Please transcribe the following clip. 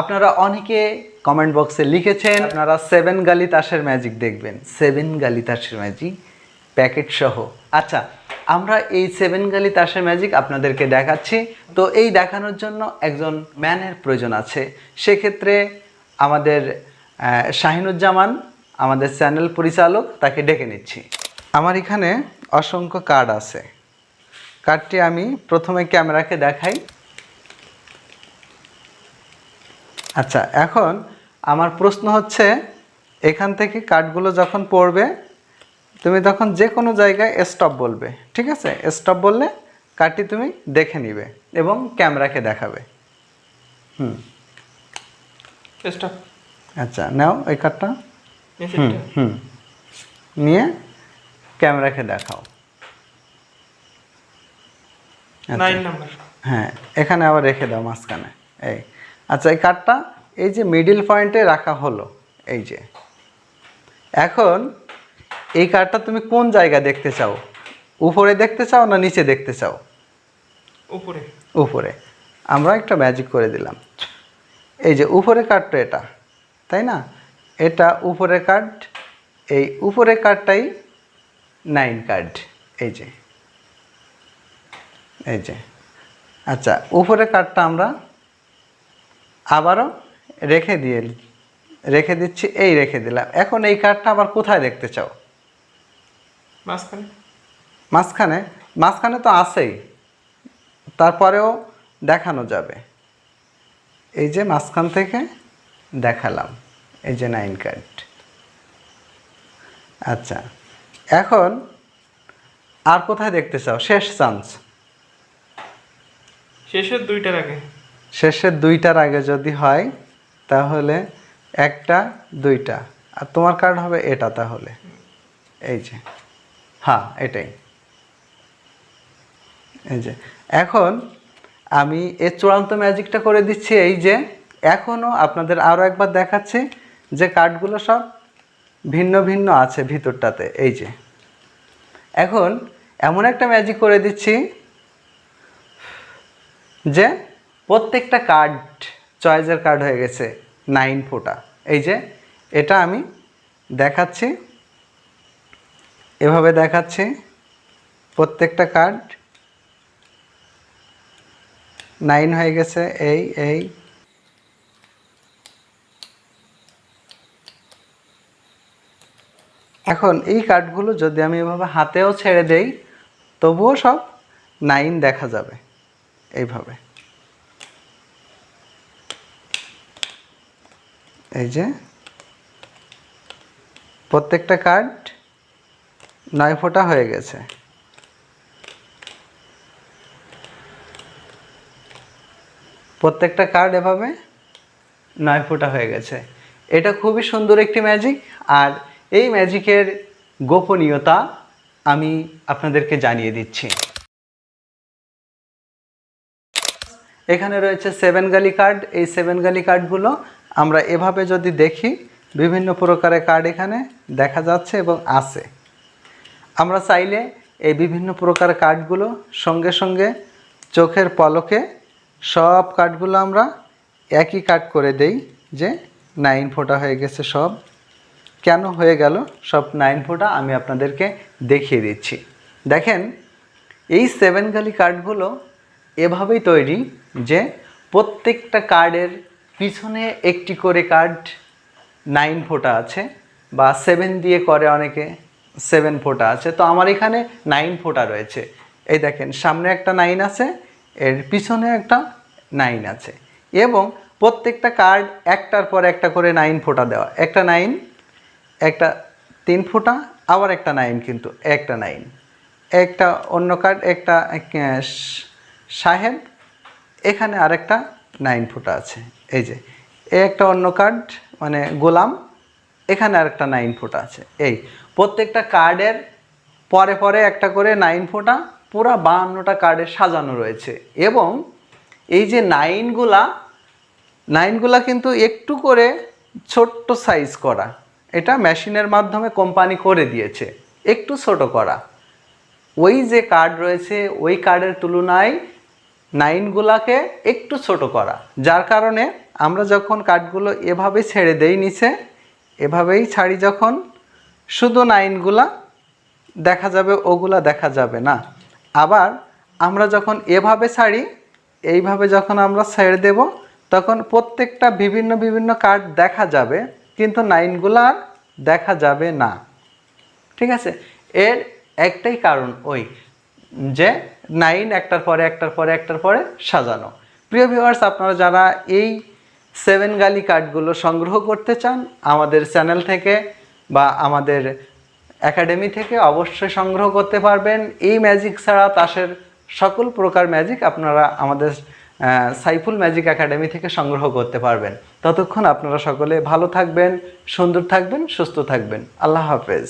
আপনারা অনেকে কমেন্ট বক্সে লিখেছেন, আপনারা সেভেন গালি তাসের ম্যাজিক দেখবেন। সেভেন গালি তাসের ম্যাজিক প্যাকেট সহ। আচ্ছা আমরা এই সেভেন গালি তাসের ম্যাজিক আপনাদেরকে দেখাচ্ছি। তো এই দেখানোর জন্য একজন ম্যানের প্রয়োজন আছে। সেক্ষেত্রে আমাদের শাহিনুজ্জামান, আমাদের চ্যানেল পরিচালক, তাকে ডেকে নিচ্ছি। আমার এখানে অসংখ্য কার্ড আছে। কার্ডটি আমি প্রথমে ক্যামেরাকে দেখাই। আচ্ছা এখন আমার প্রশ্ন হচ্ছে এখান থেকে কার্ডগুলো যখন পড়বে তুমি তখন যে কোনো জায়গায় স্টপ বলবে ঠিক আছে? স্টপ বললে কার্ডটি তুমি দেখে নিবে এবং ক্যামেরাকে দেখাবে। হুম। স্টপ আচ্ছা নাও এই কার্ডটা হুম হুম। নিয়ে ক্যামেরাকে দেখাও। আচ্ছা। হ্যাঁ এখানে আবার রেখে দাও মাঝখানে। এই। আচ্ছা এই কার্ডটা এই যে মিডিল পয়েন্টে রাখা হলো এই যে। এখন এই কার্ডটা তুমি কোন জায়গায় দেখতে চাও? উপরে দেখতে চাও না নিচে দেখতে চাও? উপরে। উপরে। আমরা একটা ম্যাজিক করে দিলাম। এই যে উপরে কার্ডটা এটা তাই না? এটা উপরে কার্ড এই উপরে কার্ডটাই নাইন কার্ড এই যে। এই যে। আচ্ছা উপরে কার্ডটা আমরা আবারও রেখে দিয়ে রেখে দিচ্ছি এই রেখে দিলাম। এখন এই কার্ডটা আবার কোথায় দেখতে চাও? মাঝখানে। মাঝখানে? মাঝখানে তো আছেই। তারপরেও দেখানো যাবে। এই যে মাঝখান থেকে দেখালাম এই যে নাইন কার্ড আচ্ছা এখন আর কোথায় দেখতে চাও? শেষ চান্স। শেষের দুইটার আগে। শেষের দুইটার আগে যদি হয়, তাহলে একটা, দুইটা। আর তোমার কার্ড হবে এটা তাহলে। এই যে। হ্যাঁ এটাই। এই যে। এখন আমি এর চূড়ান্ত ম্যাজিকটা করে দিচ্ছি এই যে এখনও আপনাদের আরও একবার দেখাচ্ছি যে কার্ডগুলো সব ভিন্ন ভিন্ন আছে ভিতরটাতে। এই যে। এখন এমন একটা ম্যাজিক করে দিচ্ছি যে প্রত্যেকটা কার্ড চয়েসের কার্ড হয়ে গেছে নাইন ফোটা। এই যে, এটা আমি দেখাচ্ছি। এভাবে দেখাচ্ছি প্রত্যেকটা কার্ড নাইন হয়ে গেছে, এই এই। এখন এই কার্ডগুলো যদি আমি এভাবে হাতেও ছেড়ে দেই, তবুও সব নাইন দেখা যাবে। এইভাবে। এই যে। প্রত্যেকটা কার্ড নয় ফোঁটা হয়ে গেছে। প্রত্যেকটা কার্ড এভাবে নয় ফোঁটা হয়ে গেছে। এটা খুবই সুন্দর একটি ম্যাজিক, আর এই ম্যাজিকের গোপনীয়তা আমি আপনাদেরকে জানিয়ে দিচ্ছি। এখানে রয়েছে সেভেন গালি কার্ড। এই সেভেন গালি কার্ডগুলো আমরা এভাবে যদি দেখি, বিভিন্ন প্রকারের কার্ড এখানে দেখা যাচ্ছে এবং আছে। আমরা চাইলে এই বিভিন্ন প্রকার কার্ডগুলো সঙ্গে সঙ্গে চোখের পলকে সব কার্ডগুলো আমরা একই কাট করে দেই যে নাইন ফোটা হয়ে গেছে সব। কেন হয়ে গেল? সব নাইন ফোটা আমি আপনাদেরকে দেখিয়ে দিচ্ছি। দেখেন, এই সেভেন গালি কার্ডগুলো এভাবেই তৈরি যে প্রত্যেকটা কার্ডের পিছনে একটি করে কার্ড নাইন ফোটা আছে বা সেভেন দিয়ে করে অনেকে সেভেন ফোটা আছে। তো আমার এখানে নাইন ফোটা রয়েছে। এই দেখেন, সামনে একটা নাইন আছে, এর পিছনে একটা নাইন আছে। এবং প্রত্যেকটা কার্ড একটার পর একটা করে নাইন ফোটা দেওয়া। একটা নাইন একটা তিন ফোটা, আবার একটা নাইন কিন্তু, একটা নাইন একটা অন্য কার্ড একটা সাহেব এখানে আরেকটা নাইন ফোটা আছে। এই যে, এ একটা অন্য কার্ড মানে গোলাম, এখানে আরেকটা নাইন ফোঁটা আছে। এই, প্রত্যেকটা কার্ডের পরে পরে একটা করে নাইন ফোঁটা, পুরো বাহান্নটা কার্ডে সাজানো রয়েছে। এবং এই যে নাইনগুলা নাইনগুলা কিন্তু একটু করে ছোট্ট সাইজ করা। এটা মেশিনের মাধ্যমে কোম্পানি করে দিয়েছে। একটু ছোট করা। ওই যে কার্ড রয়েছে, ওই কার্ডের তুলনায় নাইনগুলাকে একটু ছোট করা। যার কারণে আমরা যখন কাঠগুলো এভাবে ছেড়ে দেই নিচে, এভাবেই ছাড়ি যখন, শুধু নাইনগুলা দেখা যাবে, ওগুলা দেখা যাবে না। আবার আমরা যখন এভাবে ছাড়ি, এইভাবে যখন আমরা ছেড়ে দেব, তখন প্রত্যেকটা বিভিন্ন বিভিন্ন কার্ড দেখা যাবে, কিন্তু নাইনগুলা আর দেখা যাবে না। ঠিক আছে? এর একটাই কারণ ওই যে নাইন একটার পরে একটার পরে একটার পরে সাজানো। প্রিয় ভিউয়ার্স আপনারা যারা এই সেভেন গালি কার্ডগুলো সংগ্রহ করতে চান, আমাদের চ্যানেল থেকে বা আমাদের একাডেমি থেকে অবশ্যই সংগ্রহ করতে পারবেন। এই ম্যাজিক ছাড়া তাসের সকল প্রকার ম্যাজিক আপনারা আমাদের সাইফুল ম্যাজিক একাডেমি থেকে সংগ্রহ করতে পারবেন। ততক্ষণ আপনারা সকলে ভালো থাকবেন, সুন্দর থাকবেন, সুস্থ থাকবেন। আল্লাহ হাফেজ।